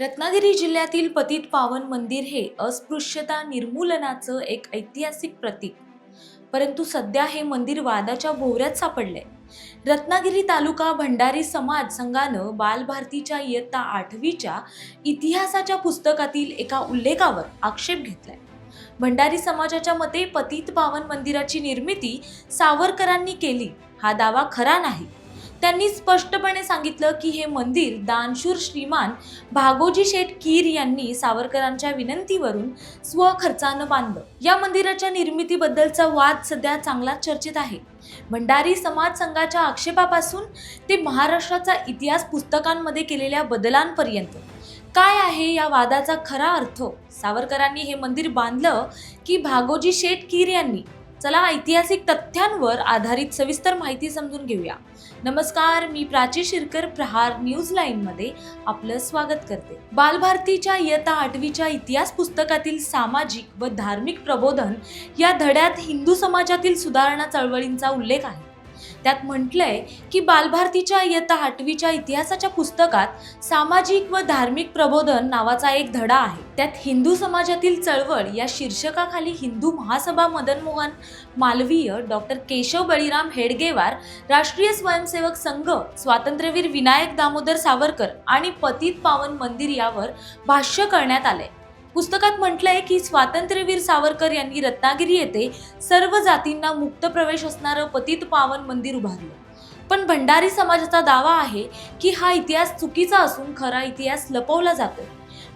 रत्नागिरी जिल्ह्यातील पतित पावन मंदिर हे अस्पृश्यता निर्मूलनाचं एक ऐतिहासिक प्रतीक. परंतु सध्या हे मंदिर वादाच्या भोवऱ्यात सापडले रत्नागिरी तालुका भंडारी समाज संघानं बालभारतीच्या इयत्ता आठवीच्या इतिहासाच्या पुस्तकातील एका उल्लेखावर आक्षेप घेतलाय. भंडारी समाजाच्या मते पतित पावन मंदिराची निर्मिती सावरकरांनी केली. हा दावा खरा नाही. त्यांनी स्पष्टपणे सांगितलं की हे मंदिर दानशूर श्रीमान भागोजी शेठ कीर यांनी सावरकरांच्या विनंतीवरून स्वखर्चानं बांधलं. या मंदिराच्या निर्मितीबद्दलचा वाद सध्या चांगलाच चर्चेत आहे. भंडारी समाज संघाच्या आक्षेपापासून ते महाराष्ट्राचा इतिहास पुस्तकांमध्ये केलेल्या बदलांपर्यंत. काय आहे या वादाचा खरा अर्थ? सावरकरांनी हे मंदिर बांधलं की भागोजी शेठ कीर यांनी? चला ऐतिहासिक तथ्यांवर आधारित सविस्तर माहिती समजून घेऊया. नमस्कार मी प्राची शिरकर प्रहार न्यूज लाईन मध्ये आपलं स्वागत करते. बालभारतीच्या इयत्ता आठवीच्या इतिहास पुस्तकातील सामाजिक व धार्मिक प्रबोधन या धड्यात हिंदू समाजातील सुधारणा चळवळींचा उल्लेख आहे. त्यात म्हटलंय की बालभारतीच्या इयत्ता आठवीच्या इतिहासाच्या पुस्तकात सामाजिक व धार्मिक प्रबोधन नावाचा एक धडा आहे. त्यात हिंदू समाजातील चळवळ या शीर्षकाखाली हिंदू महासभा मदन मोहन मालवीय डॉक्टर केशव बळीराम हेडगेवार राष्ट्रीय स्वयंसेवक संघ स्वातंत्र्यवीर विनायक दामोदर सावरकर आणि पतित पावन मंदिर यावर भाष्य करण्यात आले पुस्तकात म्हटलंय की स्वातंत्र्यवीर सावरकर यांनी रत्नागिरी येथे सर्व जातींना मुक्त प्रवेश असणारं पतित पावन मंदिर उभारलं. पण भंडारी समाजाचा दावा आहे की हा इतिहास चुकीचा असून खरा इतिहास लपवला जातो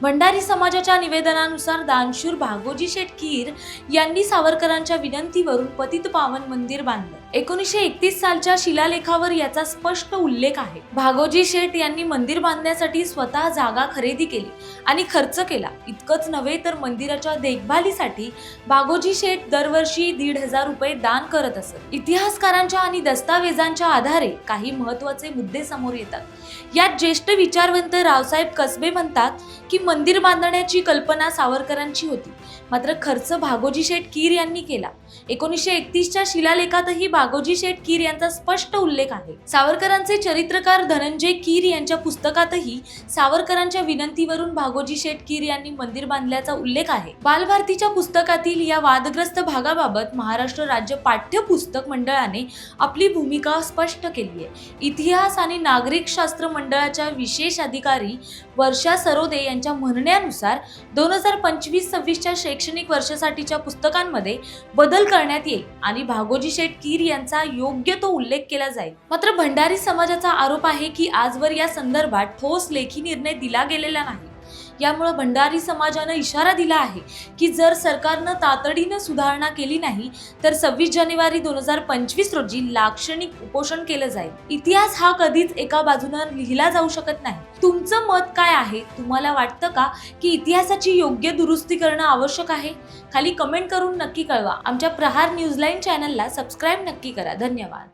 भंडारी समाजाच्या निवेदनानुसार दानशूर भागोजी शेटकीर यांनी सावरकरांच्या विनंतीवरून पतित पावन मंदिर बांधलं. एकोणीसशे एकतीस सालच्या शिलालेखावर याचा स्पष्ट उल्लेख आहे. भागोजी शेठ यांनी मंदिर बांधण्यासाठी स्वतः जागा खरेदी केली आणि खर्च केला. इतकंच नव्हे तर मंदिराच्या देखभालीसाठी भागोजी शेठ दरवर्षी दीड हजार रुपये दान करत असत. इतिहासकारांच्या आणि दस्तावेजांच्या आधारे काही महत्त्वाचे मुद्दे समोर येतात. यात ज्येष्ठ विचारवंत रावसाहेब कसबे म्हणतात की मंदिर बांधण्याची कल्पना सावरकरांची होती. मात्र खर्च भागोजी शेठ कीर यांनी केला. एकोणीसशे एकतीसच्या शिलालेखातही भागोजी शेठ कीर यांचा स्पष्ट उल्लेख आहे. सावरकरांचे चरित्रकार धनंजय कीर यांच्या पुस्तकातही सावरकरांच्या विनंतीवरून भागोजी शेठ कीर यांनी मंदिर बांधल्याचा उल्लेख आहे. बालभारतीच्या पुस्तकातील या वादग्रस्त भागाबाबत महाराष्ट्र राज्य पाठ्य पुस्तक मंडळाने आपली भूमिका स्पष्ट केली आहे. इतिहास आणि नागरिक शास्त्र मंडळाच्या विशेष अधिकारी वर्षा सरोदे यांच्या म्हणण्यानुसार दोन हजार पंचवीस सव्वीसच्या शैक्षणिक वर्षासाठीच्या पुस्तकांमध्ये बदल करण्यात येईल आणि भागोजी शेठ कीर यांचा योग्य तो उल्लेख केला जाईल. मात्र भंडारी समाजाचा आरोप आहे की आजवर या संदर्भात ठोस लेखी निर्णय दिला गेलेला नाही. यामुळे भंडारी समाजानं इशारा दिला आहे की जर सरकारनं तातडीनं सुधारणा केली नाही तर सव्वीस जानेवारी दोन हजार पंचवीस रोजी लाक्षणिक उपोषण केलं जाईल. इतिहास हा कधीच एका बाजूनं लिहिला जाऊ शकत नाही. तुमचं मत काय आहे? तुम्हाला वाटतं का की इतिहासाची योग्य दुरुस्ती करणं आवश्यक आहे? खाली कमेंट करून नक्की कळवा. आमच्या प्रहार न्यूजलाईन चॅनलला सबस्क्राईब नक्की करा. धन्यवाद.